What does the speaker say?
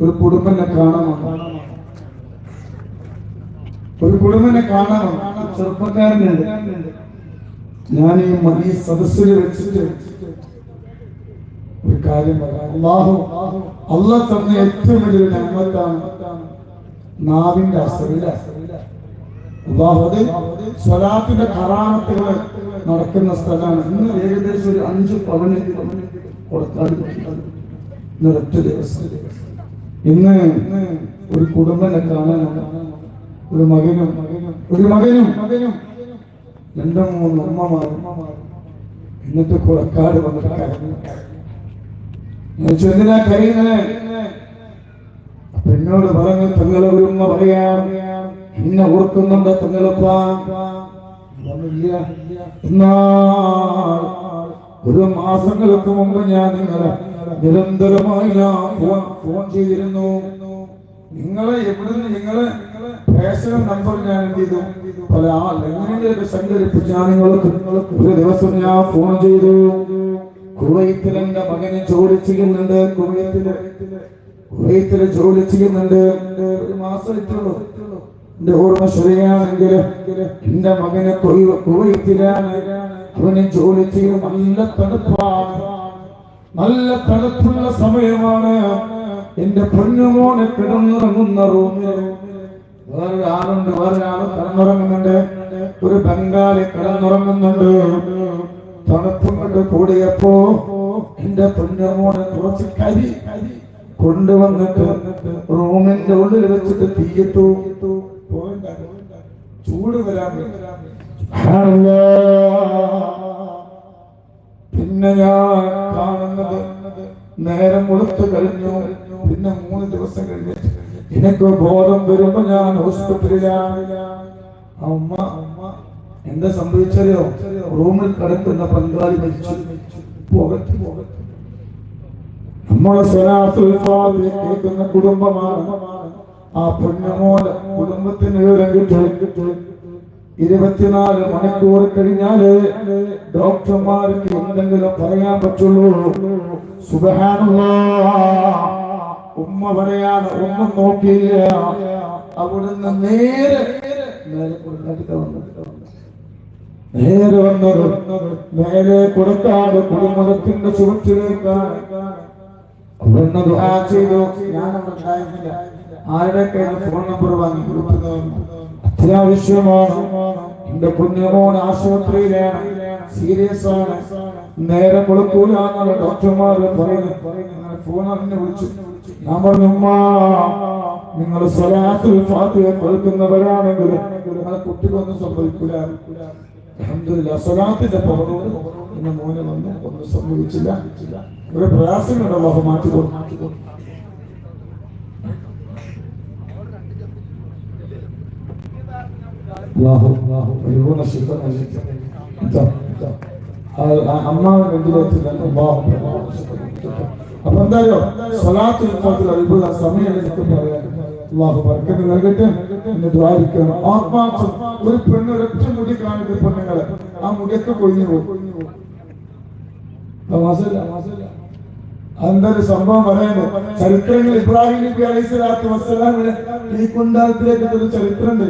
ഒരു കുടുംബനെ കാണണം. ഒരു കുടുംബനെ കാണണം. ചെറുപ്പക്കാരനെ ഞാൻ ഈ മതി സദസ്സിൽ വെച്ചിട്ട് ഒരു കാര്യം പറയാം. അള്ളാഹു അല്ല തന്ന ഏറ്റവും വലിയൊരു നന്മത്താണ് നാവിന്റെ അസറില. അള്ളാഹു സ്വലാത്തിന്റെ കറാമത്തുകൾ നടക്കുന്ന സ്ഥലമാണ്. ഇന്ന് ഏകദേശം ഒരു അഞ്ച് പവന് കൊടുക്കാൻ ഒറ്റ ദിവസം. ഇന്ന് ഒരു കുടുംബനെ കാണാനാണ് ഒരു മകനും ഒരു മകനും മകനും രണ്ടോ മൂന്ന് ഉമ്മമാരും എന്നിട്ട് കുളക്കാട് വന്നിട്ട് കരഞ്ഞു. എന്തിനാ കരയുന്നത് അപ്പൊ എന്നോട് പറഞ്ഞു തങ്ങളെ ഒരു ഉമ്മ പറയാം. എന്നെ ഓർക്കുന്നുണ്ട് തങ്ങളപ്പാ. എന്നാൽ ഒരു മാസങ്ങൾക്ക് മുമ്പ് ഞാൻ നിങ്ങളെ നിരന്തരമായി ഫോൺ ചെയ്തിരുന്നു. നിങ്ങളെ എവിടുന്ന് നിങ്ങളെ പേഴ്സണൽ നമ്പർ ഞാൻ എന്ത് ചെയ്തു? പല ആൾ എങ്ങനെയൊക്കെ സംഘടിപ്പിച്ച് നിങ്ങൾക്ക് ഒരു ദിവസം ഞാൻ ഫോൺ ചെയ്തു. കുവൈത്തിൽ എന്റെ മകന് ജോലി ചെയ്യുന്നുണ്ട്. കുവൈത്തിൽ കുവൈത്തിൽ ജോലി ചെയ്യുന്നുണ്ട്. ഒരു മാസമായിട്ടുള്ളൂ എന്റെ ഓർമ്മ ശരിയാണെങ്കിൽ എന്റെ മകന് കുവൈ- കുവൈത്തിലാണ്. അവന് ജോലി ചെയ്ത് നല്ല തണുപ്പാണ്. നല്ല തണുപ്പുള്ള സമയമാണ്. എന്റെ പൊന്നുമോനെ കിടന്നുറങ്ങുന്ന റൂമിൽ വേറെ ആളുണ്ട് ആൾ കിടന്നുറങ്ങുന്നുണ്ട്. ഒരു ബംഗാളി കിടന്നുറങ്ങുന്നുണ്ട്. തണുപ്പും കൊണ്ട് കൂടിയപ്പോ എന്റെ പൊന്നുമോനെ കുറച്ച് കരി കൊണ്ടുവന്നിട്ട് റൂമിന്റെ ഉള്ളിൽ വെച്ചിട്ട് തീയിട്ടു. ചൂട് വരാൻ പിന്നെ ഞാൻ കാണുന്നത് നേരം കൊടുത്തു കഴിഞ്ഞു. പിന്നെ മൂന്ന് ദിവസം കഴിഞ്ഞു. എനിക്ക് ബോധം വരുമ്പോ ഞാൻ ഹോസ്പിറ്റലിലാണ്. അമ്മ എന്താ സംഭവിച്ചറിയോ? റൂമിൽ കിടക്കുന്ന പങ്കാളി മരിച്ചു. പോകട്ടെ പോകട്ടെ നമ്മളെ സ്വലാത്തുൽ ഫാത്തിഹ കേൾക്കുന്ന കുടുംബമാണ് ആ പുണ്യമോല കുടുംബത്തിന് വിവരം കിട്ടും ഇരുപത്തിനാല് മണിക്കൂർ കഴിഞ്ഞാൽ ഡോക്ടർമാർക്ക് എന്തെങ്കിലും പറയാൻ പറ്റുള്ളൂ. സുബഹാനുള്ള ഉമ്മ പറയാണ് ഒന്നും നോക്കിയില്ല. അവിടുന്ന് നേരെ നേരെ വന്നത് നേരെ കൊടുക്കാതെ കുടുംബത്തിന്റെ ചുവട്ടിലേക്കാണ് അവിടുന്ന് ദുആ ആരുടെ കയ്യിൽ ഫോൺ നമ്പർ വാങ്ങി? കൊടുത്തു അത്യാവശ്യമാണ്. എന്റെ കുഞ്ഞുമോൻ ആശുപത്രിയിലാണ്. സീരിയസ് ആണ്. നേരെ കൊടുക്കൂല ഡോക്ടർമാർ പറയുന്നു ഫോൺ വിളിച്ചു. ഞാൻ പറഞ്ഞു നിങ്ങൾ സ്വലാത്തിൽ ഫാത്തിഹ കേൾക്കുന്നവരാണെങ്കിൽ നിങ്ങളെ കുട്ടികളൊന്നും സംഭവിക്കൂല. അൽഹംദുലില്ലാ സ്വലാത്തിന്റെ എന്റെ മോനെ വന്നു. ഒന്നും സംഭവിച്ചില്ല. ഒരു പ്രയാസങ്ങളുണ്ടല്ലോ മാറ്റി കൊടുത്തു നൽകട്ടെ. ഒരു പെണ്ണ് ഒരൊറ്റ മുടി കാണുന്ന പെണ്ണുങ്ങളെ ആ മുടിയൊക്കെ കൊഴിഞ്ഞു പോകും. അതെന്തൊരു സംഭവം പറയുന്നത് ചരിത്രങ്ങൾ ഇബ്രാഹിം നബി അലൈഹി സ്വലാത്തു വസ്സലാമിന് ഈ കുണ്ടാലത്തിലേക്ക് ചരിത്രമുണ്ട്.